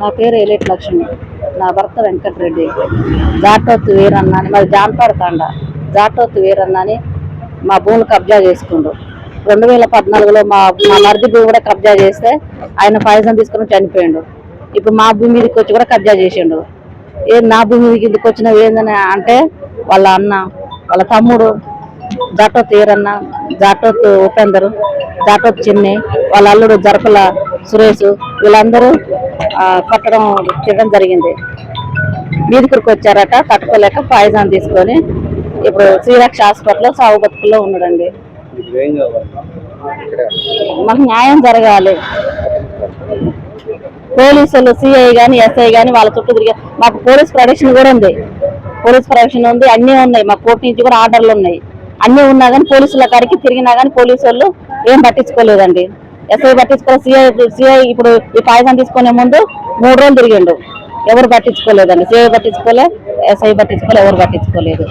నా పేరు ఏలేటి లక్ష్మి. నా భర్త వెంకటరెడ్డి జాటోత్తు వీరన్న అని మరి జాన్పాడు తాండ జాటోత్తు వీరన్న అని మా భూములు కబ్జా చేసుకుండ్రు. రెండు వేల పద్నాలుగులో మా మా మరిది భూమి కూడా కబ్జా చేస్తే ఆయన పాయసం తీసుకుని చనిపోయిండు. ఇప్పుడు మా భూమి మీదకి వచ్చి కూడా కబ్జా చేసిండు. ఏ నా భూమి మీదకి ఇందుకు వచ్చినవి ఏందని అంటే వాళ్ళ అన్న వాళ్ళ తమ్ముడు జాటోత్ వీరన్న జాటోత్ ఉపేందర్ జాటోత్ చిన్ని వాళ్ళ అల్లుడు జరపల సురేష్ వీళ్ళందరూ కొట్టడం చేయడం జరిగింది. మీదికి వచ్చారట తట్టుకోలేక పాయిజన్ తీసుకొని ఇప్పుడు శ్రీరక్ష హాస్పిటల్లో సాగు బతుకుల్లో ఉన్నాడండి. మాకు న్యాయం జరగాలి. పోలీసులు సిఐ గాని ఎస్ఐ గాని వాళ్ళ చుట్టూ తిరిగి మాకు పోలీస్ ప్రొటెక్షన్ కూడా ఉంది. పోలీస్ ప్రొటెక్షన్ ఉంది అన్నీ ఉన్నాయి. మా కోర్టు నుంచి కూడా ఆర్డర్లు ఉన్నాయి. అన్నీ ఉన్నా కానీ పోలీసుల కాడికి తిరిగినా కానీ పోలీసు వాళ్ళు ఏం పట్టించుకోలేదండి. ఎస్ఐ పట్టించుకోలేదు సిఐ సిఐ ఇప్పుడు ఈ పాయసం తీసుకునే ముందు మూడు రోజులు తిరిగిండు. ఎవరు పట్టించుకోలేదండి. సిఐ పట్టించుకోలే ఎస్ఐ పట్టించుకోలే ఎవరు పట్టించుకోలేదు.